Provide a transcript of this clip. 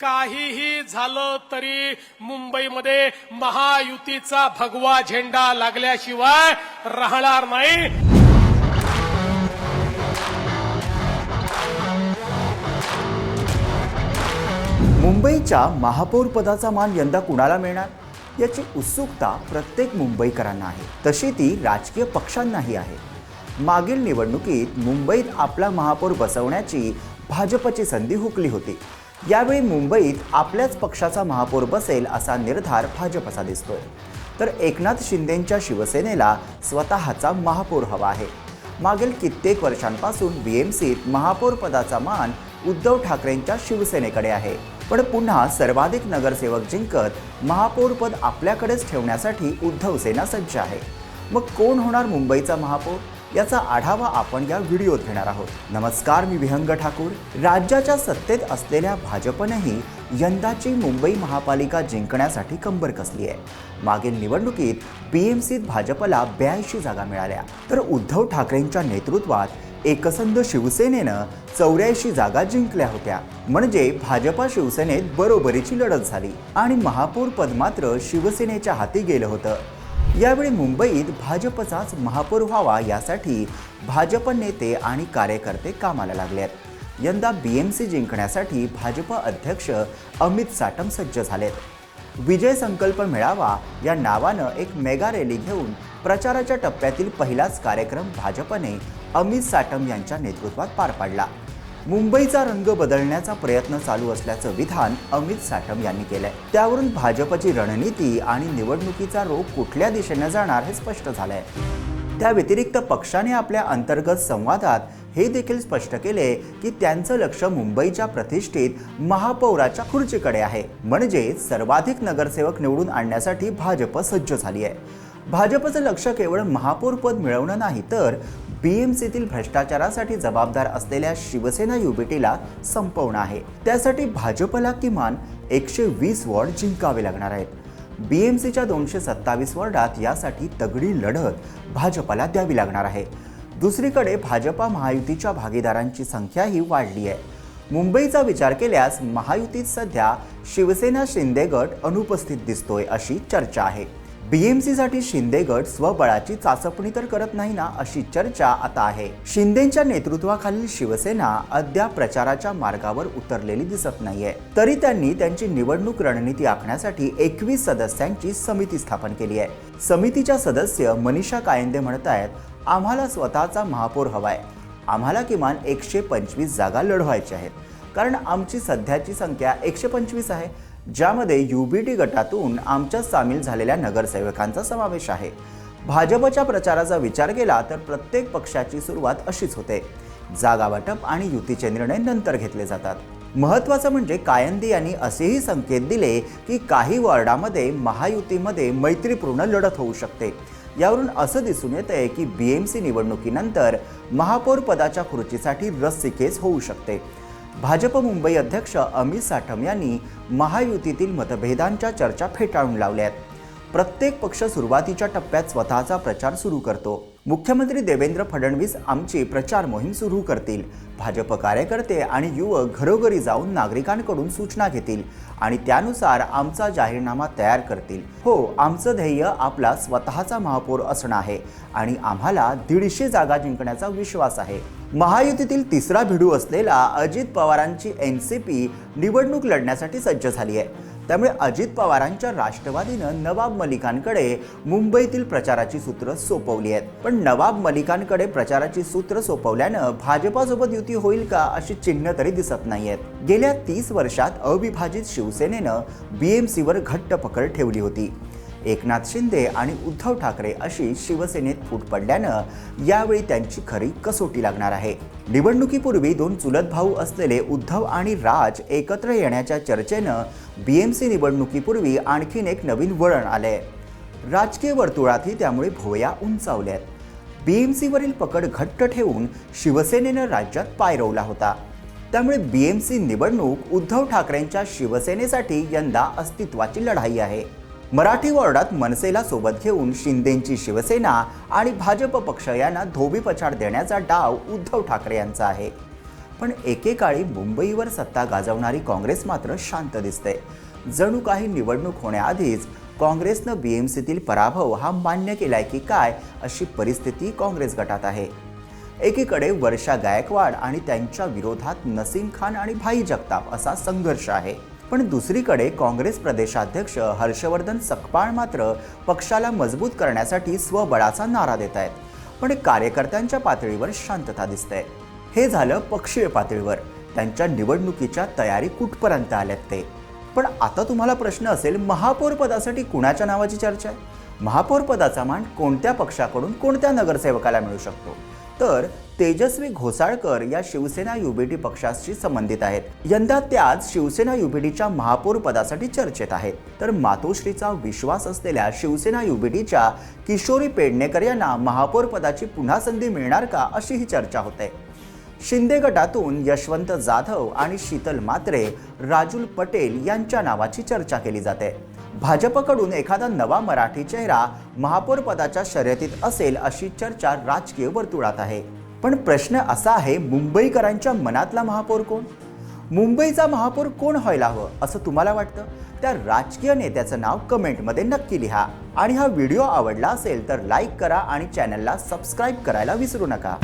काहीही झालं तरी मुंबईमध्ये महायुतीचा भगवा झेंडा लागल्याशिवाय राहणार नाही. मुंबईच्या महापौर पदाचा मान यंदा कुणाला मिळणार? याची उत्सुकता प्रत्येक मुंबईकरांना आहे. तशी ती राजकीय पक्षांनाही आहे. मागील निवडणुकीत मुंबईत आपला महापौर बसवण्याची भाजपची संधी हुकली होती. यावेळी मुंबईत आपल्याच पक्षाचा महापौर बसेल असा निर्धार भाजपचा दिसतोय. तर एकनाथ शिंदेंच्या शिवसेनेला स्वतःचा महापौर हवा आहे. मागील कित्येक वर्षांपासून बीएमसीत महापौर पदाचा मान उद्धव ठाकरेंच्या शिवसेनेकडे आहे. पण पुन्हा सर्वाधिक नगरसेवक जिंकत महापौरपद आपल्याकडेच ठेवण्यासाठी उद्धव सेना सज्ज आहे. मग कोण होणार मुंबईचा महापौर? याचा आढावा आपण या व्हिडिओत घेणार आहोत. नमस्कार मी विहंग ठाकूर. राज्याच्या सत्तेत असलेल्या भाजपनेही यंदाची मुंबई महापालिका जिंकण्यासाठी कंबर कसली आहे. मागील निवडणुकीत बीएमसीत भाजपला ब्याऐंशी जागा मिळाल्या. तर उद्धव ठाकरेंच्या नेतृत्वात एकसंध शिवसेनेनं चौऱ्याऐंशी जागा जिंकल्या होत्या. म्हणजे भाजपा शिवसेनेत बरोबरीची लढत झाली आणि महापौर पद मात्र शिवसेनेच्या हाती गेलं होतं. यावेळी मुंबईत भाजपचाच महापौर व्हावा यासाठी भाजप नेते आणि कार्यकर्ते कामाला लागले आहेत. यंदा सी जिंकण्यासाठी भाजप अध्यक्ष अमित साटम सज्ज झालेत. विजय संकल्प मेळावा या नावानं एक मेगा रॅली घेऊन प्रचाराच्या टप्प्यातील पहिलाच कार्यक्रम भाजपने अमित साटम यांच्या नेतृत्वात पार पाडला. मुंबईचा रंग बदलण्याचा प्रयत्न चालू असल्याचं विधान अमित साटम यांनी केलंय. त्यावरून भाजपची रणनीती आणि निवडणुकीचा रोग कुठल्या दिशेने जाणार हे स्पष्ट झालंय. त्या व्यतिरिक्त पक्षाने आपल्या अंतर्गत संवादात हे देखील स्पष्ट केले की त्यांचं लक्ष मुंबईच्या प्रतिष्ठित महापौराच्या खुर्चीकडे आहे. म्हणजे सर्वाधिक नगरसेवक निवडून आणण्यासाठी भाजप सज्ज झाली आहे भाजपचं लक्ष केवळ महापौर पद मिळवणं नाही तर बीएमसीतील भ्रष्टाचारासाठी जबाबदार असलेल्या शिवसेना युबीटीला संपवणं आहे. त्यासाठी भाजपला किमान एकशे वीस वॉर्ड जिंकावे लागणार आहेत. बीएमसीच्या दोनशे सत्तावीस वॉर्डात यासाठी तगडी लढत भाजपला द्यावी लागणार आहे. दुसरीकडे भाजपा महायुतीच्या भागीदारांची संख्याही वाढली आहे. मुंबईचा विचार केल्यास महायुतीत सध्या शिवसेना शिंदे गट अनुपस्थित दिसतोय अशी चर्चा आहे. बीएमसीसाठी शिंदे गट स्वबळाची चाचपणी तर करत नाही ना अशी चर्चा आता आहे. शिंदेच्या नेतृत्वाखालील शिवसेना अद्याप प्रचाराच्या मार्गावर उतरलेली दिसत नाहीये. तरी त्यांनी त्यांची निवडणूक रणनीती आखण्यासाठी एकवीस सदस्यांची समिती स्थापन केली आहे. समितीच्या सदस्य मनीषा कायंदे म्हणत आहेत आम्हाला स्वतःचा महापौर हवाय. आम्हाला किमान एकशे पंचवीस जागा लढवायच्या आहेत. कारण आमची सध्याची संख्या एकशे पंचवीस आहे. ज्यामध्ये युबीटी गटातून आमच्यात सामील झालेल्या नगरसेवकांचा समावेश आहे. भाजपच्या प्रचाराचा विचार केला तर प्रत्येक पक्षाची सुरुवात अशीच होते. जागा वाटप आणि युतीचे निर्णय नंतर घेतले जातात. महत्त्वाचं म्हणजे कायंदे यांनी असेही संकेत दिले की काही वॉर्डामध्ये महायुतीमध्ये मैत्रीपूर्ण लढत होऊ शकते. यावरून असं दिसून येत आहे की बी एम सी निवडणुकीनंतर महापौर पदाच्या खुर्चीसाठी रस्सीखेच होऊ शकते. भाजप मुंबई अध्यक्ष अमित साठम यांनी महायुतीतील मतभेदांच्या चर्चा फेटाळून लावल्या आहेत प्रत्येक पक्ष सुरुवातीच्या टप्प्यात स्वतःचा प्रचार सुरू करतो. मुख्यमंत्री देवेंद्र फडणवीस आमची प्रचार मोहीम सुरू करतील. भाजप कार्यकर्ते आणि युवक घरोघरी जाऊन नागरिकांकडून सूचना घेतील आणि त्यानुसार आमचा जाहीरनामा तयार करतील. हो आमचं ध्येय आपला स्वतःचा महापौर असणं आहे आणि आम्हाला दीडशे जागा जिंकण्याचा विश्वास आहे. महायुतीतील तिसरा भिडू असलेला अजित पवारांची एन सी पी निवडणूक लढण्यासाठी सज्ज झाली आहे. त्यामुळे अजित पवारांच्या राष्ट्रवादीनं नवाब मलिकांकडे मुंबईतील प्रचाराची सूत्र सोपवली आहेत. पण नवाब मलिकांकडे प्रचाराची सूत्र सोपवल्यानं भाजपासोबत युती होईल का अशी चिन्ह तरी दिसत नाहीयेत. गेल्या तीस वर्षात अविभाजित शिवसेनेनं बीएमसीवर घट्ट पकड ठेवली होती. एकनाथ शिंदे आणि उद्धव ठाकरे अशी शिवसेनेत फूट पडल्यानं यावेळी त्यांची खरी कसोटी लागणार आहे. निवडणुकीपूर्वी दोन चुलत भाऊ असलेले उद्धव आणि राज एकत्र येण्याच्या चर्चेनं बीएमसी निवडणुकीपूर्वी आणखीन एक नवीन वळण आलंय. राजकीय वर्तुळातही त्यामुळे भोया उंचावल्यात. बीएमसीवरील पकड घट्ट ठेवून शिवसेनेनं राज्यात पाय रोवला होता. त्यामुळे बीएमसी निवडणूक उद्धव ठाकरेंच्या शिवसेनेसाठी यंदा अस्तित्वाची लढाई आहे. मराठी वॉर्डात मनसेला सोबत घेऊन शिंदेंची शिवसेना आणि भाजप पक्ष यांना धोबीपछाड देण्याचा डाव उद्धव ठाकरे यांचा आहे. पण एकेकाळी मुंबईवर सत्ता गाजवणारी काँग्रेस मात्र शांत दिसते. जणू काही निवडणूक होण्याआधीच काँग्रेसनं बी एम सीतील पराभव हा मान्य केलाय की काय अशी परिस्थिती काँग्रेस गटात आहे. एकीकडे वर्षा गायकवाड आणि त्यांच्या विरोधात नसीम खान आणि भाई जगताप असा संघर्ष आहे. पण दुसरीकडे काँग्रेस प्रदेशाध्यक्ष हर्षवर्धन सकपाळ मात्र पक्षाला मजबूत करण्यासाठी स्वबळाचा नारा देत आहेत. पण कार्यकर्त्यांच्या पातळीवर शांतता दिसते. हे झालं पक्षीय पातळीवर. त्यांच्या निवडणुकीच्या तयारी कुठपर्यंत आल्यात ते? पण आता तुम्हाला प्रश्न असेल महापौर पदासाठी कुणाच्या नावाची चर्चा आहे? महापौर पदाचा मान कोणत्या पक्षाकडून कोणत्या नगरसेवकाला मिळू शकतो? तर तेजस्वी घोसाळकर या शिवसेना युबीटी पक्षाशी संबंधित आहेत. यंदा त्याच शिवसेना युबीटीच्या महापौर पदासाठी चर्चेत आहेत. तर मातोश्रीचा विश्वास असलेल्या शिवसेना युबीटीच्या किशोरी पेडणेकर यांना महापौर पदाची पुन्हा संधी मिळणार का अशी ही चर्चा होते. शिंदे गटातून यशवंत जाधव आणि शीतल मात्रे राजुल पटेल यांच्या नावाची चर्चा केली जाते. भाजपकडून एखादा नवा मराठी चेहरा महापौर पदाच्या शर्यतीत असेल अशी चर्चा राजकीय वर्तुळात आहे. पण प्रश्न असा आहे मुंबईकरांच्या मनातला महापौर कोण? मुंबईचा महापौर कोण व्हायला हवं असं तुम्हाला वाटतं? त्या राजकीय नेत्याचं नाव कमेंटमध्ये नक्की लिहा. आणि हा व्हिडिओ आवडला असेल तर लाईक करा आणि चॅनलला सबस्क्राईब करायला विसरू नका.